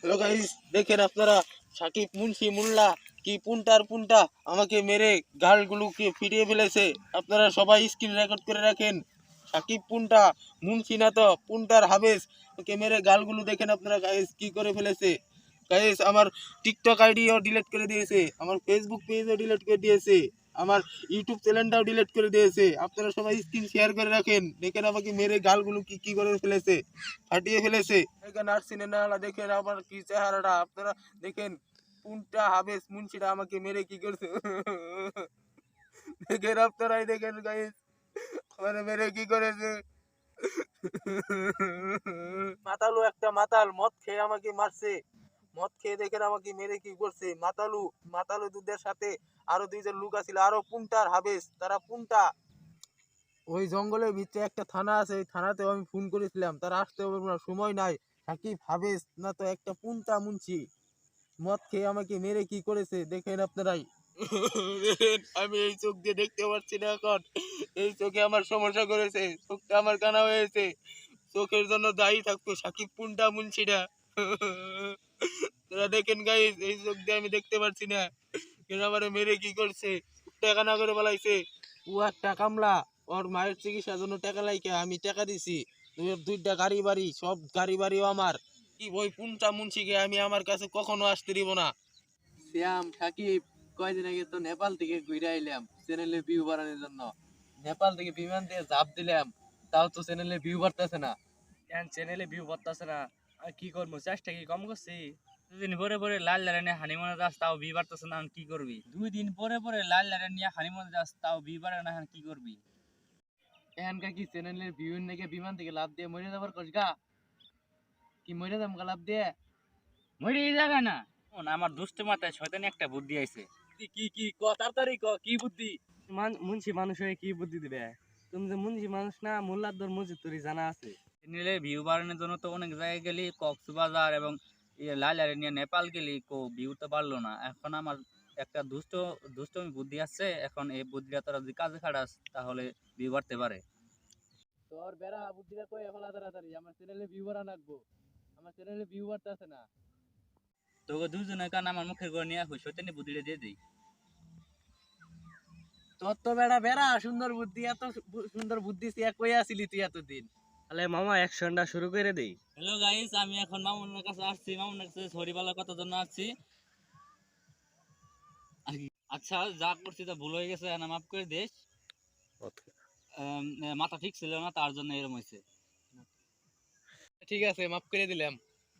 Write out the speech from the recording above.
Hello guys দেখেন আপনারা, সাকিব, মুন্সি মুল্লা কি পুনটার পুনটা আমাকে মেরে গালগুলোকে ফিরিয়ে ফেলেছে। আপনারা সবাই স্ক্রিন রেকর্ড করে রাখেন। সাকিব, পুনটা, মুন্সি না তো, পুনটার হাবেস ওকে মেরে গালগুলো দেখেন আপনারা গাইস কি করে ফেলেছে। গাইস আমার টিকটক আইডিও ডিলিট করে দিয়েছে, আমার ফেসবুক পেজও ডিলিট করে দিয়েছে। আমার ইউটিউব চ্যানেলটাও ডিলিট করে দিয়েছে। আপনারা সবাই স্ক্রিন শেয়ার করে রাখেন। দেখেন আমাকে মেরে গালগুলো কি কি করে ফেলেছে। ফাটিয়ে ফেলেছে। এখানে আর সিনেমা দেখেন আমার কি চেহারাটা। আপনারা দেখেন কোনটা হাবেস মুন্সিটা আমাকে মেরে কি করছে। দেখেন আপনারাই দেখেন গাইস আমার মেরে কি করেছে। মাতালু একটা মাতাল, মদ খেয়ে আমাকে মারছে। মদ খেয়ে দেখেন আমাকে মেরে কি করছে? মাতালু মাতালু দুধের সাথে আরও দুইজন লোক আছিল, আরও পুন্টার হাবেস তারা পুন্টা। ওই জঙ্গলের ভিতরে একটা থানা আছে ওই থানাতেও আমি ফোন করেছিলাম, তারা আসতে হবে না সময় নাই। সাকিব হাবেস না তো একটা পুন্টা মুনছি। মদ খেয়ে আমাকে মেরে কি করেছে, দেখেন আপনারাই। আমি এই চোখ দিয়ে দেখতে পাচ্ছি না এখন। এই চোখে আমার সমস্যা করেছে, চোখটা আমার কানা হয়েছে। চোখের জন্য দায়ী থাকতো সাকিব পুন্টা মুন্সিরা তোরা দেখেন গাইস এই চোখ দিয়ে আমি দেখতে পাচ্ছি না। কেন আমারে মেরে কি করছে? টাকা না করে বলাইছে ও একটা কামলা ওর মায়ের চিকিৎসার জন্য টাকা লাইকে আমি টাকা দিছি। দুই- দুইটা গাড়ি বাড়ি সব গাড়ি বাড়িও আমার। কি বই পুনটা মুন্সিকে আমি আমার কাছে কখনো আসতে দিব না। শ্যাম সাকিব কয়দিন আগে তো নেপাল থেকে ঘুরে আইলাম চ্যানেলে ভিউ বাড়ানোর জন্য। নেপাল থেকে বিমান দিয়ে ঝাঁপ দিলাম তাও তো চ্যানেলে ভিউ বাড়তেছে না। কেন চ্যানেলে ভিউ করতেছে না? আর কি করব? চেষ্টা কি কম করছি? দুদিন পরে পরে লাল লাইনে হানিমনে যাস, তাও বি বাড়তেছে না কি করবি? দুই দিন পরে পরে লাল লাইনে নিয়ে হানিমনে যাস, তাও বি বাড়ে না কি করবি? এখানকার কি চ্যানেলের ভিউ নাকি বিমান থেকে লাভ দিয়ে মরে যাবার কস গা? কি মরে গা লাভ দিয়ে? মরে জায়গা না। আমার দুষ্ট মাথায় শয়তানি একটা বুদ্ধি আইছে। কি কি কি, ক, তাড়াতাড়ি ক, কি বুদ্ধি? মুন্সি মানুষ হয়ে কি বুদ্ধি দিবে? তুমি যে মুন্সি মানুষ না মোল্লাদর মসজিদ তোর জানা আছে। চ্যানেলে ভিউ বাড়ানোর জন্য তো অনেক জায়গায় গেলি কক্সবাজার এবং ইয়ে লাল নিয়ে নেপাল গেলি কো ভিউ তো বাড়লো না। এখন আমার একটা দুষ্ট দুষ্টমি বুদ্ধি আছে এখন এই বুদ্ধিটা তোরা যদি কাজে খাটাস তাহলে ভিউ বাড়তে পারে। তোর বেড়া বুদ্ধিটা কই ফেলা তাড়াতাড়ি? আমার চ্যানেলে ভিউ বাড়া লাগবো। আমার চ্যানেলে ভিউ বাড়তেছে না। তোকে দুজনের কারণে আমার মুখের করে নিয়ে আসব সত্যি বুদ্ধিটা দিয়ে দিই তোর তো বেড়া বেড়া সুন্দর বুদ্ধি এত সুন্দর বুদ্ধি কই আসিলি তুই এতদিন? তাহলে মামা অ্যাকশনটা শুরু করে দেই। হ্যালো গাইস আমি এখন মামুনের কাছে আসছি। মামুনের কাছে সরি বলার জন্য আসছি। আচ্ছা যা করছি তা ভুল হয়ে গেছে না মাফ করে দিস। মাথা ঠিক ছিল না তার জন্য এরকম হয়েছে ঠিক আছে মাফ করে দিলাম।